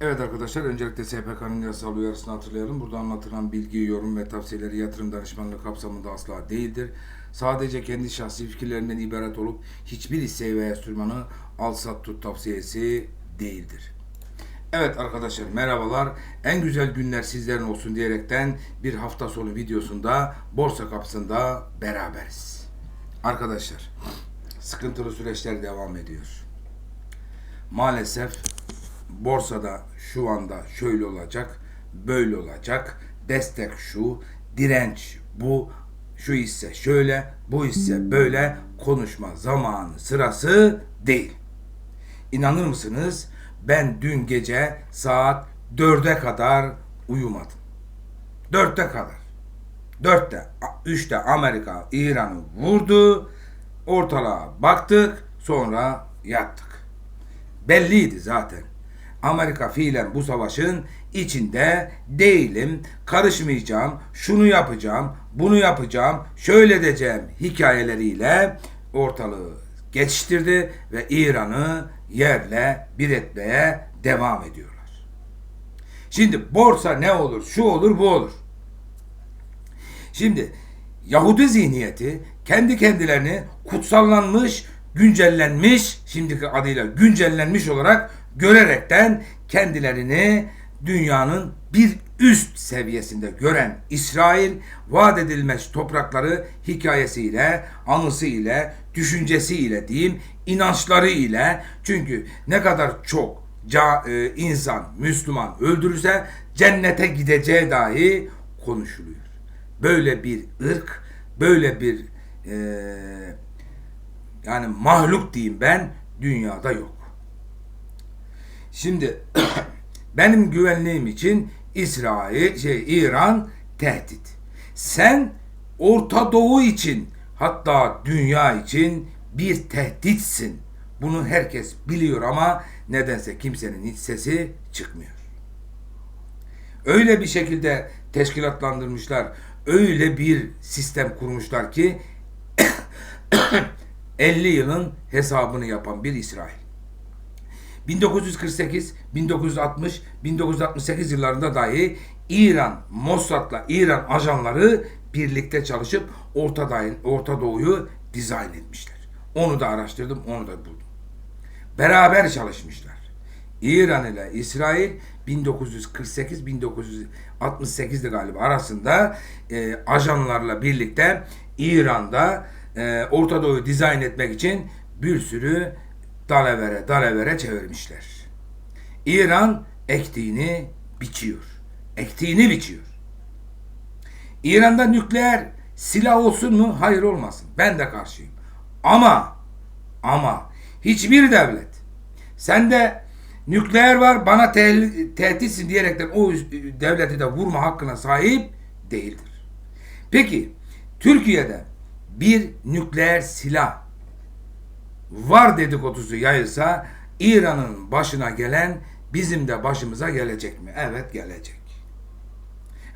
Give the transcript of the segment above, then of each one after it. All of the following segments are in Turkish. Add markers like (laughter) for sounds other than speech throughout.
Evet arkadaşlar öncelikle SPK'nın yasal uyarısını hatırlayalım. Burada anlatılan bilgi, yorum ve tavsiyeleri yatırım danışmanlığı kapsamında asla değildir. Sadece kendi şahsi fikirlerinden ibaret olup hiçbir hisseyi veya enstrümanı al sat tut tavsiyesi değildir. Evet arkadaşlar merhabalar. En güzel günler sizlerin olsun diyerekten bir hafta sonu videosunda borsa kapısında beraberiz. Arkadaşlar sıkıntılı süreçler devam ediyor. Maalesef borsada şu anda şöyle olacak, böyle olacak, destek şu, direnç bu, şu hisse şöyle, bu hisse böyle konuşma zamanı sırası değil. İnanır mısınız? Ben dün gece saat 4'e kadar uyumadım. 4'te kadar. 4'te, 3'te Amerika İran'ı vurdu. Ortalığa baktık, sonra yattık. Belliydi zaten. Amerika fiilen bu savaşın içinde değilim, karışmayacağım, şunu yapacağım, bunu yapacağım, şöyle edeceğim hikayeleriyle ortalığı geçiştirdi ve İran'ı yerle bir etmeye devam ediyorlar. Şimdi borsa ne olur, şu olur, bu olur. Şimdi Yahudi zihniyeti kendi kendilerini kutsallanmış, güncellenmiş, şimdiki adıyla güncellenmiş olarak görerekten kendilerini dünyanın bir üst seviyesinde gören İsrail vaat edilmez toprakları hikayesiyle, anısı ile, düşüncesi ile diyeyim, inançları ile çünkü ne kadar çok e, insan, Müslüman öldürürse cennete gideceği dahi konuşuluyor. Böyle bir ırk, böyle bir e, yani mahluk diyeyim ben dünyada yok. Şimdi (coughs) benim güvenliğim için İsrail, şey İran tehdit. Sen Orta Doğu için hatta dünya için bir tehditsin. Bunu herkes biliyor ama nedense kimsenin hiç sesi çıkmıyor. Öyle bir şekilde teşkilatlandırmışlar, öyle bir sistem kurmuşlar ki (coughs) 50 yılın hesabını yapan bir İsrail. 1948, 1960, 1968 yıllarında dahi İran, Mossad'la İran ajanları birlikte çalışıp Orta, Doğu, Orta Doğu'yu dizayn etmişler. Onu da araştırdım, onu da buldum. Beraber çalışmışlar. İran ile İsrail 1948-1968'de galiba arasında e, ajanlarla birlikte İran'da e, Orta Doğu'yu dizayn etmek için bir sürü dalevere dalevere çevirmişler. İran ektiğini biçiyor. Ektiğini biçiyor. İran'da nükleer silah olsun mu? Hayır olmasın. Ben de karşıyım. Ama ama hiçbir devlet sende nükleer var bana te tehditsin diyerekten o devleti de vurma hakkına sahip değildir. Peki Türkiye'de bir nükleer silah var dedikodusu yayılsa İran'ın başına gelen bizim de başımıza gelecek mi? Evet gelecek.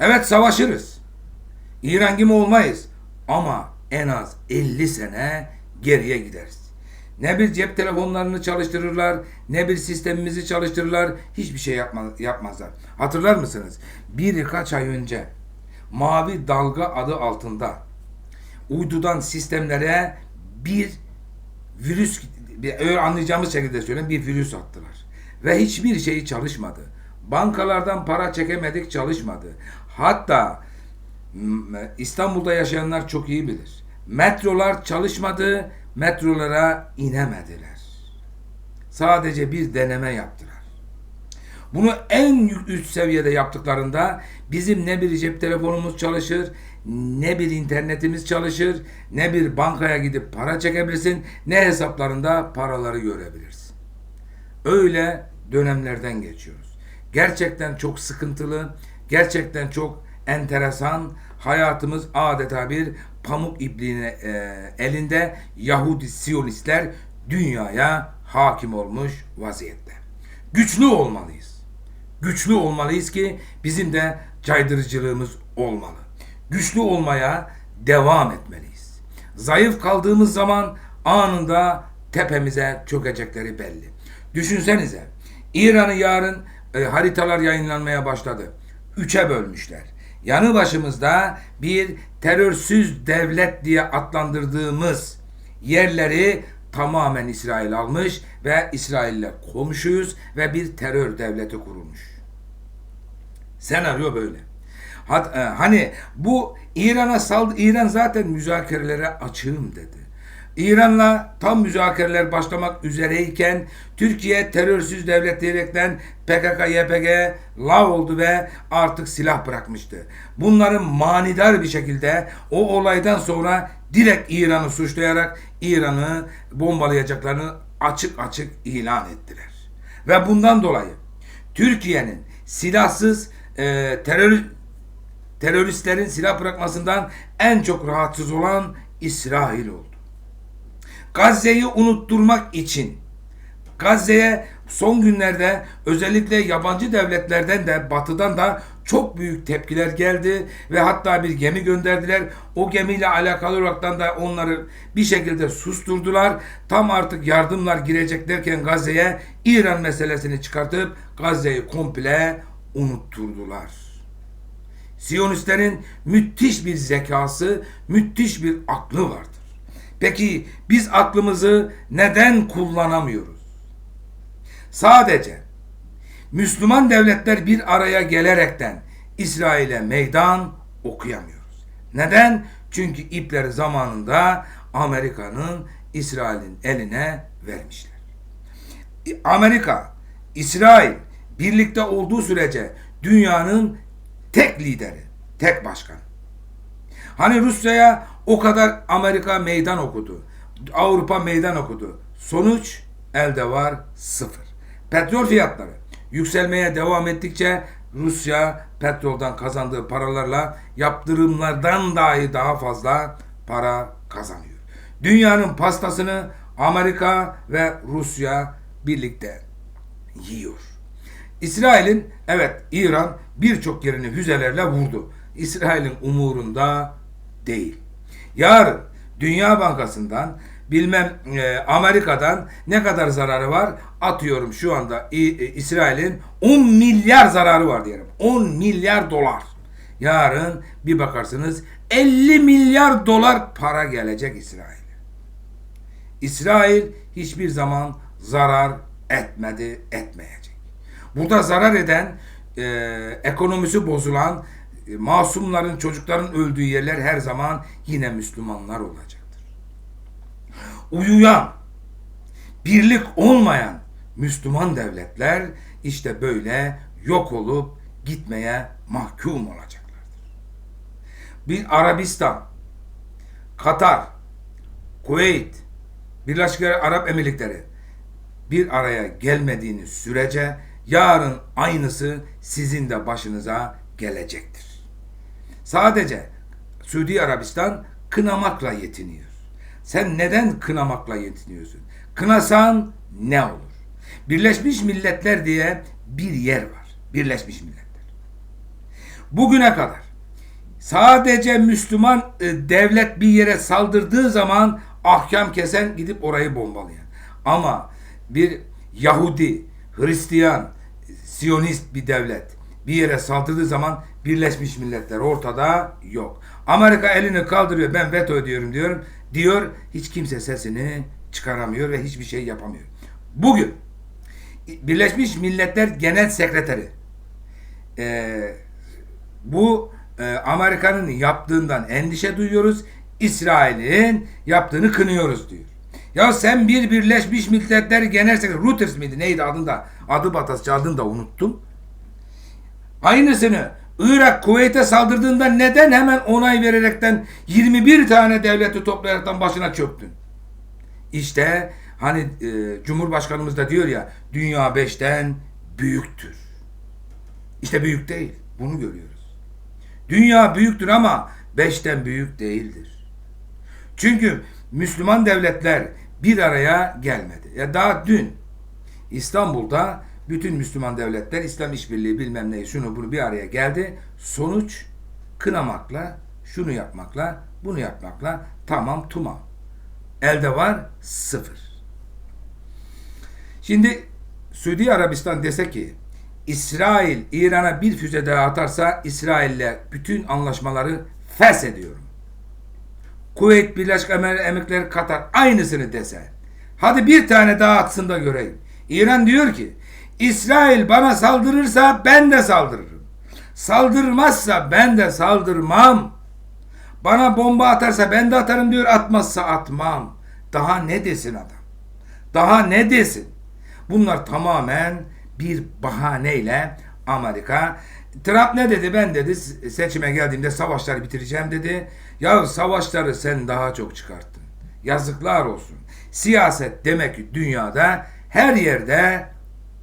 Evet savaşırız. İran gibi olmayız. Ama en az 50 sene geriye gideriz. Ne bir cep telefonlarını çalıştırırlar, ne bir sistemimizi çalıştırırlar, hiçbir şey yapma, yapmazlar. Hatırlar mısınız? Birkaç ay önce Mavi Dalga adı altında uydudan sistemlere bir virüs öyle anlayacağımız şekilde söyleyeyim bir virüs attılar. Ve hiçbir şey çalışmadı. Bankalardan para çekemedik çalışmadı. Hatta İstanbul'da yaşayanlar çok iyi bilir. Metrolar çalışmadı, metrolara inemediler. Sadece bir deneme yaptılar. Bunu en üst seviyede yaptıklarında bizim ne bir cep telefonumuz çalışır, ne bir internetimiz çalışır, ne bir bankaya gidip para çekebilirsin, ne hesaplarında paraları görebilirsin. Öyle dönemlerden geçiyoruz. Gerçekten çok sıkıntılı, gerçekten çok enteresan, hayatımız adeta bir pamuk ipliğine e, elinde Yahudi Siyonistler dünyaya hakim olmuş vaziyette. Güçlü olmalıyız. Güçlü olmalıyız ki bizim de caydırıcılığımız olmalı. Güçlü olmaya devam etmeliyiz. Zayıf kaldığımız zaman anında tepemize çökecekleri belli. Düşünsenize İran'ı yarın e, haritalar yayınlanmaya başladı. Üçe bölmüşler. Yanı başımızda bir terörsüz devlet diye adlandırdığımız yerleri tamamen İsrail almış ve İsrail'le komşuyuz ve bir terör devleti kurulmuş. Senaryo böyle. Hat, e, hani bu İran'a saldı İran zaten müzakerelere açığım dedi. İran'la tam müzakereler başlamak üzereyken Türkiye terörsüz devlet diyerekten PKK, YPG lav oldu ve artık silah bırakmıştı. Bunların manidar bir şekilde o olaydan sonra direkt İran'ı suçlayarak İran'ı bombalayacaklarını açık açık ilan ettiler. Ve bundan dolayı Türkiye'nin silahsız e, terör teröristlerin silah bırakmasından en çok rahatsız olan İsrail oldu. Gazze'yi unutturmak için Gazze'ye son günlerde özellikle yabancı devletlerden de batıdan da çok büyük tepkiler geldi ve hatta bir gemi gönderdiler. O gemiyle alakalı olaraktan da onları bir şekilde susturdular. Tam artık yardımlar girecek derken Gazze'ye İran meselesini çıkartıp Gazze'yi komple unutturdular. Siyonistlerin müthiş bir zekası, müthiş bir aklı vardır. Peki biz aklımızı neden kullanamıyoruz? Sadece Müslüman devletler bir araya gelerekten İsrail'e meydan okuyamıyoruz. Neden? Çünkü ipleri zamanında Amerika'nın İsrail'in eline vermişler. Amerika, İsrail birlikte olduğu sürece dünyanın tek lideri, tek başkan. Hani Rusya'ya o kadar Amerika meydan okudu. Avrupa meydan okudu. Sonuç elde var sıfır. Petrol fiyatları yükselmeye devam ettikçe Rusya petroldan kazandığı paralarla yaptırımlardan dahi daha fazla para kazanıyor. Dünyanın pastasını Amerika ve Rusya birlikte yiyor. İsrail'in evet İran birçok yerini füzelerle vurdu. İsrail'in umurunda değil. Yarın Dünya Bankası'ndan bilmem e, Amerika'dan ne kadar zararı var atıyorum şu anda e, İsrail'in 10 milyar zararı var diyelim. 10 milyar dolar. Yarın bir bakarsınız 50 milyar dolar para gelecek İsrail'e. İsrail hiçbir zaman zarar etmedi, etmeyecek. Burada zarar eden, e, ekonomisi bozulan, e, masumların, çocukların öldüğü yerler her zaman yine Müslümanlar olacaktır. Uyuyan, birlik olmayan Müslüman devletler işte böyle yok olup gitmeye mahkum olacaklardır. Bir Arabistan, Katar, Kuveyt, Birleşik Arap Emirlikleri bir araya gelmediğiniz sürece yarın aynısı sizin de başınıza gelecektir. Sadece Suudi Arabistan kınamakla yetiniyor. Sen neden kınamakla yetiniyorsun? Kınasan ne olur? Birleşmiş Milletler diye bir yer var. Birleşmiş Milletler. Bugüne kadar sadece Müslüman e, devlet bir yere saldırdığı zaman ahkam kesen gidip orayı bombalayan. Ama bir Yahudi, Hristiyan, Siyonist bir devlet bir yere saldırdığı zaman Birleşmiş Milletler ortada yok. Amerika elini kaldırıyor ben veto ediyorum diyorum. Diyor hiç kimse sesini çıkaramıyor ve hiçbir şey yapamıyor. Bugün Birleşmiş Milletler Genel Sekreteri e, bu e, Amerika'nın yaptığından endişe duyuyoruz. İsrail'in yaptığını kınıyoruz diyor. Ya sen bir Birleşmiş Milletler Genel Sekreteri Reuters miydi neydi adında adı batasça adını da unuttum. Aynısını Irak Kuveyt'e saldırdığında neden hemen onay vererekten 21 tane devleti toplayaraktan başına çöktün? İşte hani e, Cumhurbaşkanımız da diyor ya dünya beşten büyüktür. İşte büyük değil. Bunu görüyoruz. Dünya büyüktür ama beşten büyük değildir. Çünkü Müslüman devletler bir araya gelmedi. Ya daha dün İstanbul'da bütün Müslüman devletler İslam işbirliği bilmem neyi şunu bunu bir araya geldi. Sonuç kınamakla, şunu yapmakla, bunu yapmakla tamam tumam. Elde var sıfır. Şimdi Suudi Arabistan dese ki İsrail İran'a bir füze daha atarsa İsrail'le bütün anlaşmaları feshediyorum. Kuveyt Birleşik Emirlikleri Katar aynısını dese. Hadi bir tane daha atsın da göreyim. İran diyor ki İsrail bana saldırırsa ben de saldırırım. Saldırmazsa ben de saldırmam. Bana bomba atarsa ben de atarım diyor atmazsa atmam. Daha ne desin adam? Daha ne desin? Bunlar tamamen bir bahaneyle Amerika Trump ne dedi? Ben dedi seçime geldiğimde savaşları bitireceğim dedi. Ya savaşları sen daha çok çıkarttın. Yazıklar olsun. Siyaset demek ki dünyada her yerde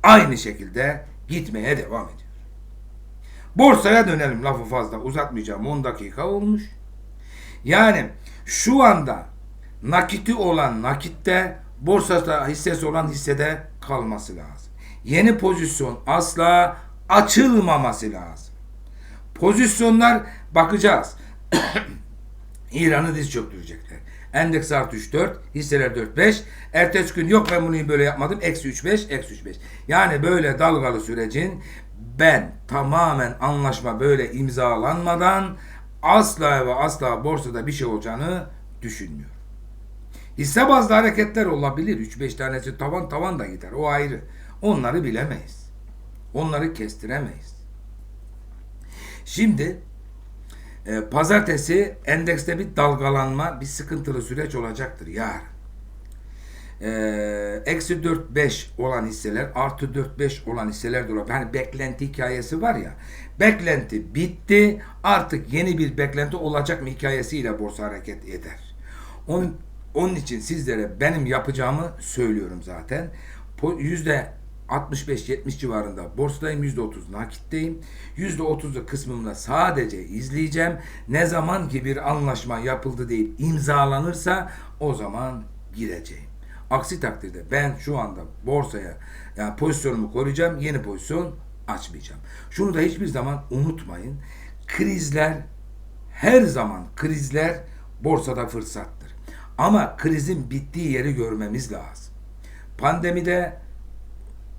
aynı şekilde gitmeye devam ediyor. Borsaya dönelim lafı fazla uzatmayacağım 10 dakika olmuş. Yani şu anda nakiti olan nakitte, borsada hissesi olan hissede kalması lazım. Yeni pozisyon asla açılmaması lazım. Pozisyonlar bakacağız. (coughs) İran'ı diz çöktürecekler. Endeks artı 3-4, hisseler 4-5. Ertesi gün yok ben bunu böyle yapmadım. Eksi 3-5, eksi 3-5. Yani böyle dalgalı sürecin ben tamamen anlaşma böyle imzalanmadan asla ve asla borsada bir şey olacağını düşünmüyorum. Hisse bazlı hareketler olabilir. 3-5 tanesi tavan tavan da gider. O ayrı. Onları bilemeyiz. Onları kestiremeyiz. Şimdi e, pazartesi endekste bir dalgalanma, bir sıkıntılı süreç olacaktır yarın. E, Eksi 4-5 olan hisseler, artı 4-5 olan hisseler de olabilir. Hani beklenti hikayesi var ya, beklenti bitti, artık yeni bir beklenti olacak mı hikayesiyle borsa hareket eder. Onun, onun için sizlere benim yapacağımı söylüyorum zaten. Yüzde 65-70 civarında borsadayım, %30 nakitteyim. %30'luk kısmımda sadece izleyeceğim. Ne zaman ki bir anlaşma yapıldı deyip imzalanırsa o zaman gireceğim. Aksi takdirde ben şu anda borsaya yani pozisyonumu koruyacağım. Yeni pozisyon açmayacağım. Şunu da hiçbir zaman unutmayın. Krizler her zaman krizler borsada fırsattır. Ama krizin bittiği yeri görmemiz lazım. Pandemide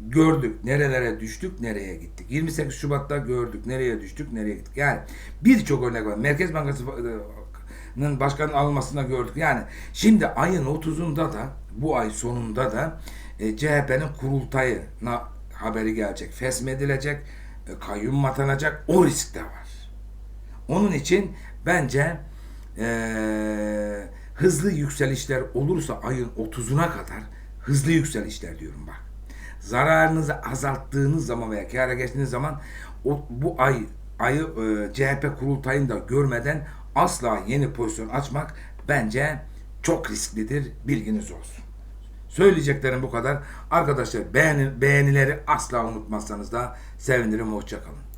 gördük. Nerelere düştük? Nereye gittik? 28 Şubat'ta gördük. Nereye düştük? Nereye gittik? Yani birçok örnek var. Merkez Bankası'nın başkanın alınmasında gördük. Yani şimdi ayın 30'unda da bu ay sonunda da e, CHP'nin kurultayına haberi gelecek. Fesmedilecek e, kayyum atanacak. O risk de var. Onun için bence eee, hızlı yükselişler olursa ayın 30'una kadar hızlı yükselişler diyorum bak. Zararınızı azalttığınız zaman veya kâra geçtiğiniz zaman o, bu ay ayı e, CHP kurultayını da görmeden asla yeni pozisyon açmak bence çok risklidir. Bilginiz olsun. Söyleyeceklerim bu kadar. Arkadaşlar beğeni, beğenileri asla unutmazsanız da sevinirim. Hoşçakalın.